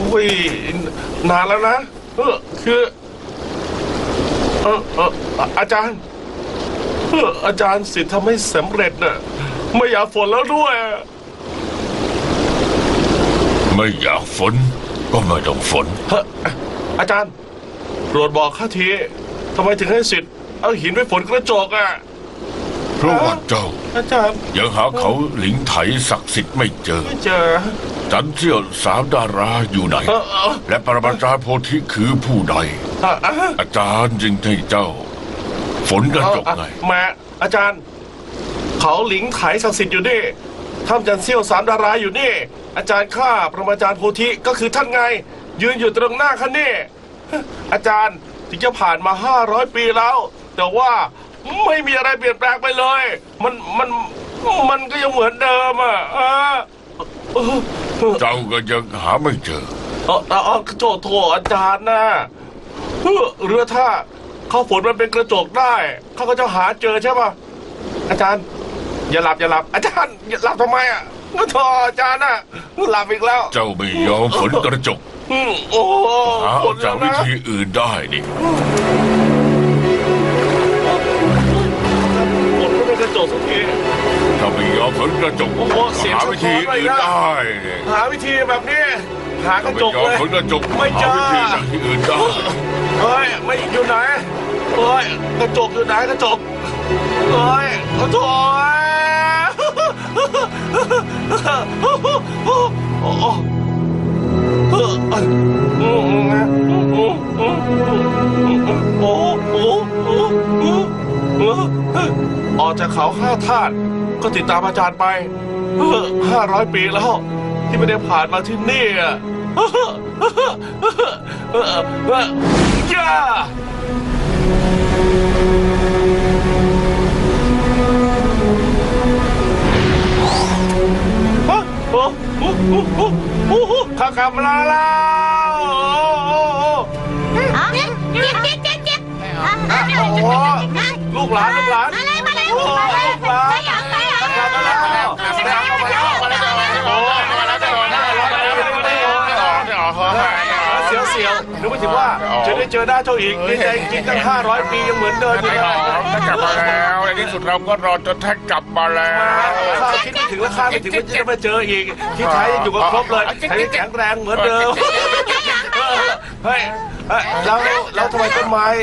อุ้ยนานแล้วนะเออคือเออเอออาจารย์เอออาจารย์สิทธิ์ทำให้สำเร็จน่ะไม่อยากฝนแล้วด้วยไม่อยากฝนก็ไม่ต้องฝนเฮ้ออาจารย์โปรดบอกข้าทีทำไมถึงให้สิทธิ์เอาหินไปฝนกระจกอะ เพราะว่าเจ้า อาจารย์ยังหาเขาหลิงไถศักดิ์สิทธิ์ไม่เจอ ไม่เจอ จันเที่ยวสามดาราอยู่ไหน เออเออ และปรมาจารย์โพธิคือผู้ใด อะอะอาจารย์จึงให้เจ้า ฝนกระจกเอาไงอะแม่อาจารย์ เขาหลิงไถศักดิ์สิทธิ์อยู่นี่ถ้ำจันเซี่ยวสามดาราอยู่นี่ อาจารย์ข้าประมาจารย์โพธิก็คือท่านไง ยืนอยู่ตรงหน้าข้านี่อาจารย์ถึงจะผ่านมาห้าร้อยปีแล้ว แต่ว่า ไม่มีอะไรเปลี่ยนแปลงไปเลย มันมันมันก็ยังเหมือนเดิมอะเออเออเออเจ้าก็ยังหาไม่เจอ เออเออโถโถอาจารย์นะเออเรือถ้าเข้าฝนมันเป็นกระจกได้ เขาก็จะหาเจอใช่ปะอาจารย์ อย่าหลับอย่าหลับ อาจารย์อย่าหลับทำไมอะก็ทออาจารย์น่ะหลับอีกแล้วเจ้าไม่ยอมฝนกระจกอืมโอ้หาฝเอานจากแล้ววินะ ธีอื่นได้นี่ฝ ถ้าไม่ยอมฝนกระจกโอ้โหเสียงหาวิธีสะท้อนเลยอื่นนะได้นี่หาวิธีแบบนี้ หากระไม่จกยอมเลยฝนกระจกไม่เจอหาวิธีจากที่อื่นได้เฮ้ยไม่อยู่ไหนเฮ้ยกระจกอยู่ไหนกระจกเฮ้ยกระจกโอ้โหโอ้โหออกจากเขาห้าธาตุ ก็ติดตามอาจารย์ไปห้าร้อยปีแล้ว ที่ไม่ได้ผ่านมาที่นี่อะย่าฮะโอ้โหข้ากลับมาแล้วเอาเจิ๊บจิ๊บจิ๊บจิ๊บโอ้โหลูกหลานลูกหลาน มาเลยมาเลย โอ้ มาเลย ลูกหลาน ไปหยังไปหยัง กลับมาแล้วกลับมาแล้วกลับมาแล้วโอ้ เสียวเสียวนึกไม่ถึงว่าจะได้เจอหน้าเจ้าอีกดีใจจริงๆตั้ง500 ปียังเหมือนเดิมอยู่เลยถ้ากลับมาแล้วในที่สุดเราก็รอจนแท็กกลับมาแล้วข้าคิดไม่ถึงและข้าไม่ถึงว่าจะได้มาเจออีก ที่ไทยยังอยู่กับครบเลยไทยแข็งแรงเหมือนเดิมเฮ้ยเฮ้ยแล้วแล้วทำไมต้นไม้